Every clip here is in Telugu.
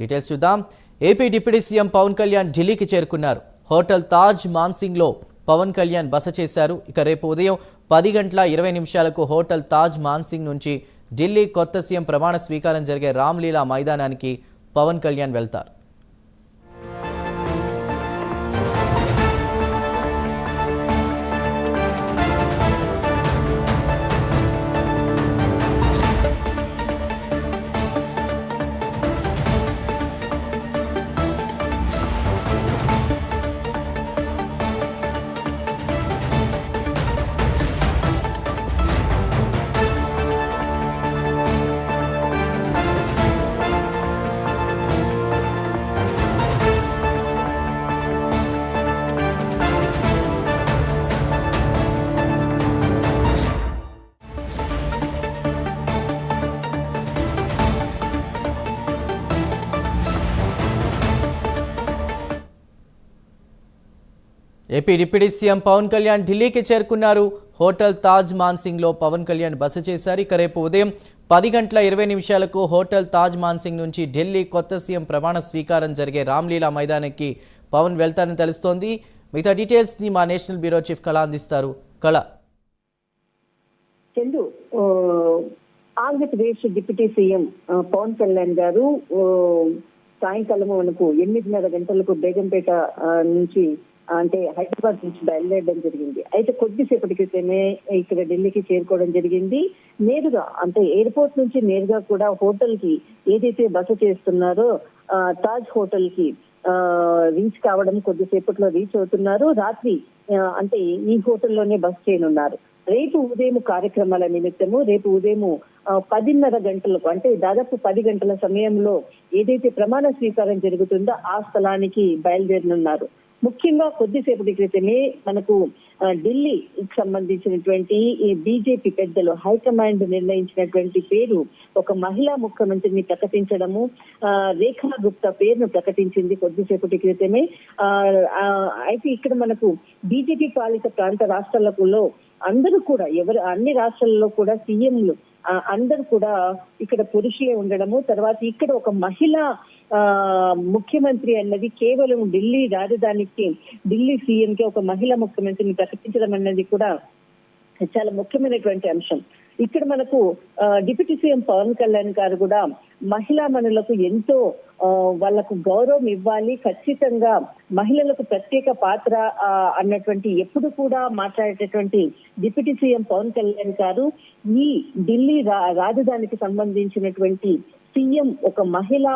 డీటెయిల్స్ చూద్దాం. AP deputy CM Pawan Kalyan ఢిల్లీకి చేరుకున్నారు. హోటల్ తాజ్ మాన్సింగ్లో పవన్ కళ్యాణ్ బస చేశారు. ఇక రేపు ఉదయం పది గంటల ఇరవై నిమిషాలకు హోటల్ తాజ్ మాన్సింగ్ నుంచి ఢిల్లీ కొత్త సీఎం ప్రమాణ స్వీకారం జరిగే రామ్లీలా మైదానానికి పవన్ కళ్యాణ్ వెళ్తారు. AP deputy CM Pawan Kalyan ఢిల్లీకి చేరుకున్నారు. హోటల్ తాజ్ మాన్సింగ్లో పవన్ కళ్యాణ్ బస చేశారు. ఇక రేపు ఉదయం పది గంటల ఇరవై నిమిషాలకు హోటల్ తాజ్ మాన్సింగ్ నుంచి ఢిల్లీ కొత్త సీఎం ప్రమాణ స్వీకారం జరిగే రామ్లీలా మైదానానికి పవన్ వెళ్తారని తెలుస్తోంది. మిగతా డీటెయిల్స్ని మా నేషనల్ బ్యూరో చీఫ్ కళ అందిస్తారు. కళ. చందు ఆంధ్రప్రదేశ్ డిప్యూటీ సీఎం పవన్ కళ్యాణ్ గారు ఆ, సాయంకాలం మనకు ఎనిమిదిన్నర గంటలకు బేగంపేట నుంచి అంటే హైదరాబాద్ నుంచి బయలుదేరడం జరిగింది. అయితే కొద్దిసేపటి క్రితమే ఇక్కడ ఢిల్లీకి చేరుకోవడం జరిగింది. నేరుగా అంటే ఎయిర్పోర్ట్ నుంచి నేరుగా కూడా హోటల్కి ఏదైతే బస చేస్తున్నారో తాజ్ హోటల్కి రీచ్ కావడం కొద్దిసేపట్లో రీచ్ అవుతున్నారు. రాత్రి అంటే ఈ హోటల్లోనే బస్ చేయనున్నారు. రేపు ఉదయం కార్యక్రమాల నిమిత్తము రేపు ఉదయం పదిన్నర గంటలకు అంటే దాదాపు పది గంటల సమయంలో ఏదైతే ప్రమాణ స్వీకారం జరుగుతుందో ఆ స్థలానికి బయలుదేరనున్నారు. ముఖ్యంగా కొద్దిసేపటి క్రితమే మనకు ఢిల్లీ ఢిల్లీకి సంబంధించినటువంటి ఈ బీజేపీ పెద్దలు హైకమాండ్ నిర్ణయించినటువంటి పేరు ఒక మహిళా ముఖ్యమంత్రిని ప్రకటించడము ఆ, రేఖా గుప్తా పేరును ప్రకటించింది కొద్దిసేపటి క్రితమే ఆ, అయితే ఇక్కడ మనకు బీజేపీ పాలిత ప్రాంత రాష్ట్రాలలో అందరూ కూడా ఎవరు అన్ని రాష్ట్రాల్లో కూడా సీఎంలు అందరూ కూడా ఇక్కడ పురుషులే ఉండడము తర్వాత ఇక్కడ ఒక మహిళ ముఖ్యమంత్రి అన్నది కేవలం ఢిల్లీ రాజధానికి ఢిల్లీ సీఎం కి ఒక మహిళా ముఖ్యమంత్రిని ప్రకటించడం అన్నది కూడా చాలా ముఖ్యమైనటువంటి అంశం. ఇక్కడ మనకు డిప్యూటీ సీఎం పవన్ కళ్యాణ్ గారు కూడా మహిళా మనులకు ఎంతో ఆ, వాళ్ళకు గౌరవం ఇవ్వాలి ఖచ్చితంగా మహిళలకు ప్రత్యేక పాత్ర అన్నటువంటి ఎప్పుడు కూడా మాట్లాడేటటువంటి డిప్యూటీ సీఎం పవన్ కళ్యాణ్ గారు ఈ ఢిల్లీ రా- రాజధానికి సంబంధించినటువంటి సీఎం ఒక మహిళ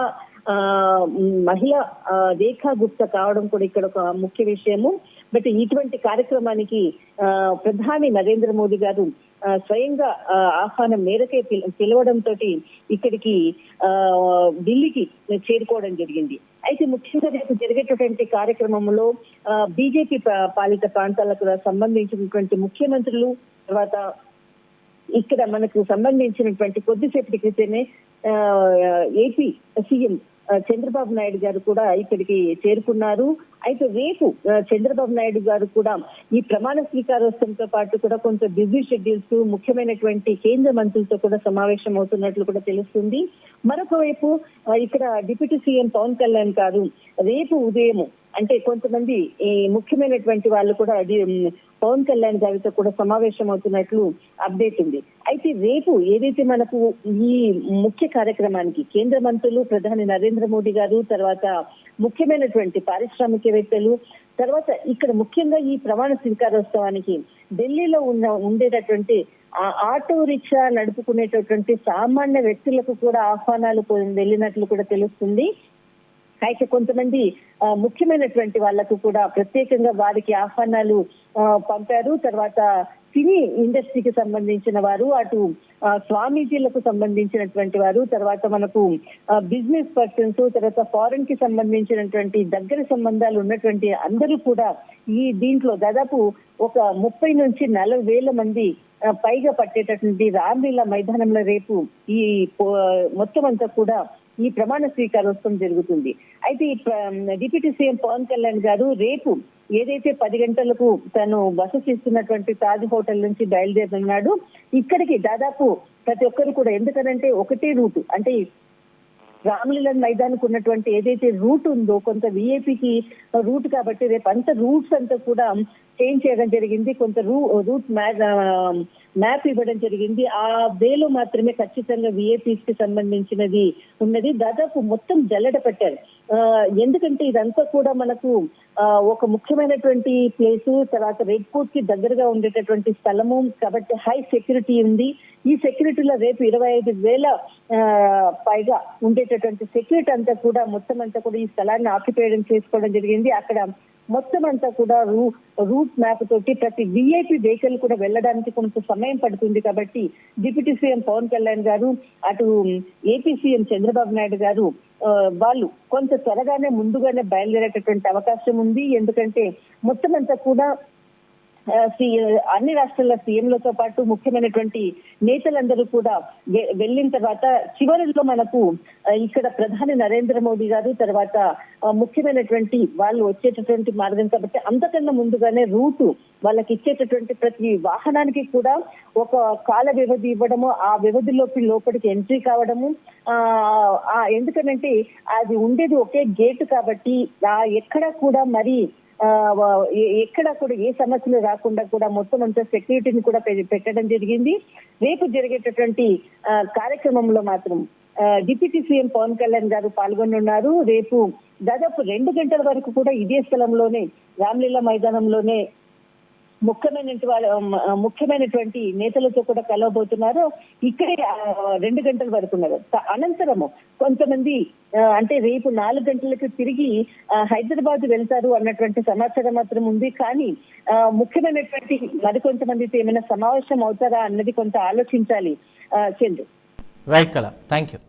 మహిళ ఆ, రేఖా గుప్తా కావడం కూడా ఇక్కడ ఒక ముఖ్య విషయము. బట్ ఇటువంటి కార్యక్రమానికి ఆ, ప్రధాని నరేంద్ర మోదీ గారు స్వయంగా ఆహ్వానం మేరకే పిలవడంతో ఇక్కడికి ఆ, ఢిల్లీకి చేరుకోవడం జరిగింది. అయితే ముఖ్యంగా రేపు జరిగేటటువంటి కార్యక్రమంలో బీజేపీ పాలిత ప్రాంతాలకు సంబంధించినటువంటి ముఖ్యమంత్రులు తర్వాత ఇక్కడ మనకు సంబంధించినటువంటి కొద్దిసేపటి క్రితమే ఆ, ఏపీ సీఎం చంద్రబాబు నాయుడు గారు కూడా ఇక్కడికి చేరుకున్నారు. అయితే రేపు చంద్రబాబు నాయుడు గారు కూడా ఈ ప్రమాణ స్వీకారోత్సవంతో పాటు కూడా కొంత బిజీ షెడ్యూల్స్ ముఖ్యమైనటువంటి కేంద్ర మంత్రులతో కూడా సమావేశం అవుతున్నట్లు కూడా తెలుస్తుంది. మరొక వైపు ఇక్కడ డిప్యూటీ సీఎం పవన్ కళ్యాణ్ గారు రేపు ఉదయం అంటే కొంతమంది ఈ ముఖ్యమైనటువంటి వాళ్ళు కూడా అది, పవన్ కళ్యాణ్ గారితో కూడా సమావేశం అవుతున్నట్లు అప్డేట్ ఉంది. అయితే రేపు ఏదైతే మనకు ఈ ముఖ్య కార్యక్రమానికి కేంద్ర మంత్రులు ప్రధాని నరేంద్ర మోడీ గారు తర్వాత ముఖ్యమైనటువంటి పారిశ్రామికవేత్తలు తర్వాత ఇక్కడ ముఖ్యంగా ఈ ప్రమాణ స్వీకారోత్సవానికి ఢిల్లీలో ఉన్న ఉండేటటువంటి ఆ ఆటో రిక్షా నడుపుకునేటటువంటి సామాన్య వ్యక్తులకు కూడా ఆహ్వానాలు వెళ్ళినట్లు కూడా తెలుస్తుంది. అయితే కొంతమంది ముఖ్యమైనటువంటి వాళ్ళకు కూడా ప్రత్యేకంగా వారికి ఆహ్వానాలు పంపారు. తర్వాత సినీ ఇండస్ట్రీకి సంబంధించిన వారు అటు స్వామీజీలకు సంబంధించినటువంటి వారు తర్వాత మనకు బిజినెస్ పర్సన్స్ తర్వాత ఫారెన్కి సంబంధించినటువంటి దగ్గర సంబంధాలు ఉన్నటువంటి అందరూ కూడా ఈ దీంట్లో దాదాపు ఒక ముప్పై నుంచి నలభై వేల మంది పైగా పట్టేటటువంటి రామ్లీలా మైదానంలో రేపు ఈ మొత్తం అంతా కూడా ఈ ప్రమాణ స్వీకారోత్సవం జరుగుతుంది. అయితే డిప్యూటీ సీఎం పవన్ కళ్యాణ్ గారు రేపు ఏదైతే పది గంటలకు తను బస చేస్తున్నటువంటి తాజ్ హోటల్ నుంచి బయలుదేరుతున్నాడు ఇక్కడికి దాదాపు ప్రతి ఒక్కరు కూడా ఎందుకనంటే ఒకటే రూట్ అంటే రామ్లీలన్ మైదానికి ఉన్నటువంటి ఏదైతే రూట్ ఉందో కొంత విఏపీకి రూట్ కాబట్టి రేపు అంత రూట్స్ అంతా కూడా చేంజ్ చేయడం జరిగింది. కొంత రూ రూట్ మ్యాప్ ఇవ్వడం జరిగింది. ఆ వేలో మాత్రమే ఖచ్చితంగా విఐపీస్కి సంబంధించినది ఉన్నది. దాదాపు మొత్తం జల్లెడ పెట్టారు. ఎందుకంటే ఇదంతా కూడా మనకు ఒక ముఖ్యమైనటువంటి ప్లేస్. తర్వాత రెడ్ కోర్ట్కి దగ్గరగా ఉండేటటువంటి స్థలము. కాబట్టి హై సెక్యూరిటీ ఉంది. ఈ సెక్యూరిటీలో రేపు ఇరవై ఐదు వేల పైగా ఉండేటటువంటి సెక్యూరిటీ అంతా కూడా మొత్తం అంతా కూడా ఈ స్థలాన్ని ఆక్యుపేయడం చేసుకోవడం జరిగింది. అక్కడ మొత్తం అంతా కూడా రూ రూట్ మ్యాప్ తోటి ప్రతి విఐపి వెహికల్ కూడా వెళ్ళడానికి కొంత సమయం పడుతుంది కాబట్టి డిప్యూటీ సీఎం పవన్ కళ్యాణ్ గారు అటు ఏపీ సీఎం చంద్రబాబు నాయుడు గారు వాళ్ళు కొంత త్వరగానే ముందుగానే బయలుదేరేటటువంటి అవకాశం ఉంది. ఎందుకంటే మొత్తం అంతా కూడా అన్ని రాష్ట్రాల సీఎంలతో పాటు ముఖ్యమైనటువంటి నేతలందరూ కూడా వెళ్ళిన తర్వాత చివరిలో మనకు ఇక్కడ ప్రధాని నరేంద్ర మోదీ గారు తర్వాత ముఖ్యమైనటువంటి వాళ్ళు వచ్చేటటువంటి మార్గం కాబట్టి అంతకన్నా ముందుగానే రూటు వాళ్ళకి ఇచ్చేటటువంటి ప్రతి వాహనానికి కూడా ఒక కాల వ్యవధి ఇవ్వడము ఆ వ్యవధిలోకి లోపలికి ఎంట్రీ కావడము ఆ ఆ ఎందుకనంటే అది ఉండేది ఒకే గేట్ కాబట్టి ఆ ఎక్కడ కూడా మరి ఎక్కడ కూడా ఏ సమస్యలు రాకుండా కూడా మొత్తం అంతా సెక్యూరిటీని కూడా పెట్టడం జరిగింది. రేపు జరిగేటటువంటి ఆ, కార్యక్రమంలో మాత్రం ఆ, డిప్యూటీ సీఎం పవన్ కళ్యాణ్ గారు పాల్గొనున్నారు. రేపు దాదాపు రెండు గంటల వరకు కూడా ఇదే స్థలంలోనే రామ్లీలా మైదానంలోనే ముఖ్యమైనటువంటి ముఖ్యమైనటువంటి నేతలతో కూడా కలవబోతున్నారు. ఇక్కడే రెండు గంటల వరకు ఉన్నారు. అనంతరము కొంతమంది అంటే రేపు నాలుగు గంటలకు తిరిగి హైదరాబాద్ వెళ్తారు అన్నటువంటి సమాచారం మాత్రం ఉంది. కానీ ముఖ్యమైనటువంటి మరికొంతమందితో ఏమైనా సమావేశం అవుతారా అన్నది కొంత ఆలోచించాలి ఆ, రైట్ కళ. Thank you